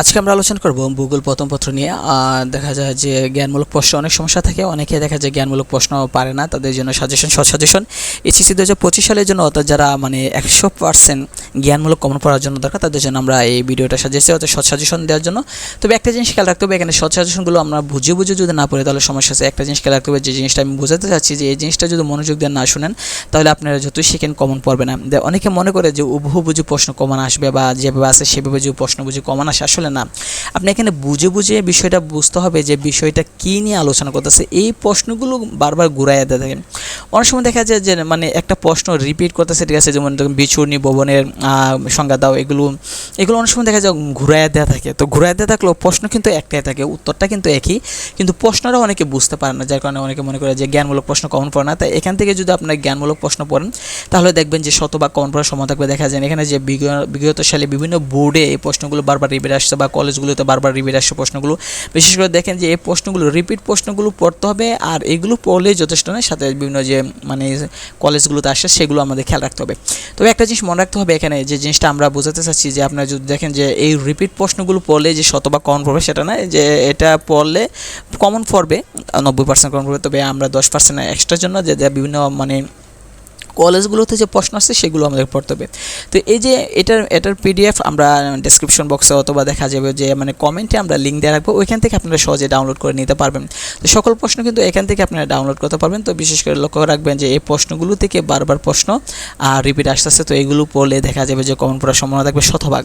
আজকে আমরা আলোচনা করব ভূগোল প্রথম পত্র নিয়ে। দেখা যায় যে জ্ঞানমূলক প্রশ্ন অনেক সমস্যা থাকে। অনেকে দেখা যায় জ্ঞানমূলক প্রশ্ন পারে না, তাদের জন্য সাজেশন সাজেশন এসিসি দু হাজার পঁচিশ সালের জন্য অর্থাৎ যারা মানে একশো পার্সেন্ট জ্ঞানমূলক কমন পড়ার জন্য দরকার, তাদের জন্য আমরা এই ভিডিওটা সাজেছি অর্থাৎ সাজেশন দেওয়ার জন্য। তবে একটা জিনিস খেয়াল রাখতে হবে, এখানে সাজেশনগুলো আমরা বুঝে বুঝে যদি না পড়ি, তাহলে সমস্যা আছে। একটা জিনিস খেয়াল রাখতে হবে যে জিনিসটা আমি বোঝাতে চাচ্ছি যে, এই জিনিসটা যদি মনোযোগ দিয়ে না শুনেন, তাহলে আপনারা যতই শিখেন কমন পড়বে না। অনেকে মনে করে যে উভু বুঝে প্রশ্ন কমন আসবে বা যেভাবে আসে সেভাবে যে প্রশ্ন বুঝে কমন আসে, আসলে না। আপনি এখানে বুঝে বুঝে বিষয়টা বুঝতে হবে যে বিষয়টা কী নিয়ে আলোচনা করতেছে। এই প্রশ্নগুলো বারবার ঘুরাইয়া দিয়ে থাকেন অনেক সময় দেখা যায় যে মানে একটা প্রশ্ন রিপিট করতেছে, ঠিক আছে, যেমন বিচূর্ণী ভবনের সংজ্ঞা দাও, এগুলো এগুলো অনেক সময় দেখা যায় ঘুরাইয়া দেওয়া থাকে। তো ঘুরাইয়া দেওয়া থাকলেও প্রশ্ন কিন্তু একটাই থাকে, উত্তরটা কিন্তু একই, কিন্তু প্রশ্নটা অনেকে বুঝতে পারে না, যার কারণে অনেকে মনে করে যে জ্ঞানমূলক প্রশ্ন কমন পড়ে না। তাই এখান থেকে যদি আপনার জ্ঞানমূলক প্রশ্ন পড়েন, তাহলে দেখবেন যে শতভাগ কমন পড়ার সময় থাকবে। দেখা যায় এখানে যে বিগ- বিগত সালে বিভিন্ন বোর্ডে এই প্রশ্নগুলো বারবার রিপিট আসছে বা কলেজগুলোতে বারবার রিপিট আসছে প্রশ্নগুলো। বিশেষ করে দেখেন যে এই প্রশ্নগুলো রিপিট প্রশ্নগুলো পড়তে হবে আর এগুলো পড়লে যথেষ্ট নয়। সাথে বিভিন্ন যে মানে কলেজগুলোতে আসে, সেগুলো আমাদের খেয়াল রাখতে হবে। তবে একটা জিনিস মনে রাখতে হবে এখানে, যে জিনিসটা আমরা বোঝাতে চাচ্ছি যে আপনারা যদি দেখেন যে এই রিপিট প্রশ্নগুলো পড়লে যে শতভাগ কমন পড়বে সেটা নয় যে এটা পড়লে কমন পড়বে, নব্বই পার্সেন্ট কমন পড়বে, তবে আমরা দশ পার্সেন্ট এক্সট্রার জন্য যে বিভিন্ন মানে কলেজগুলোতে যে প্রশ্ন আসছে সেগুলো আমাদের পড়তে হবে। তো এই যে এটার এটার পিডিএফ আমরা ডেসক্রিপশন বক্সে অথবা দেখা যাবে যে মানে কমেন্টে আমরা লিঙ্ক দিয়ে রাখব, ওইখান থেকে আপনারা সহজে ডাউনলোড করে নিতে পারবেন। তো সকল প্রশ্ন কিন্তু এখান থেকে আপনারা ডাউনলোড করতে পারবেন। তো বিশেষ করে লক্ষ্য রাখবেন যে, এই প্রশ্নগুলো থেকে বারবার প্রশ্ন, আর রিপিট আসতেছে। তো এগুলো পড়লে দেখা যাবে যে কমন পড়ার সম্ভাবনা থাকবে শতভাগ।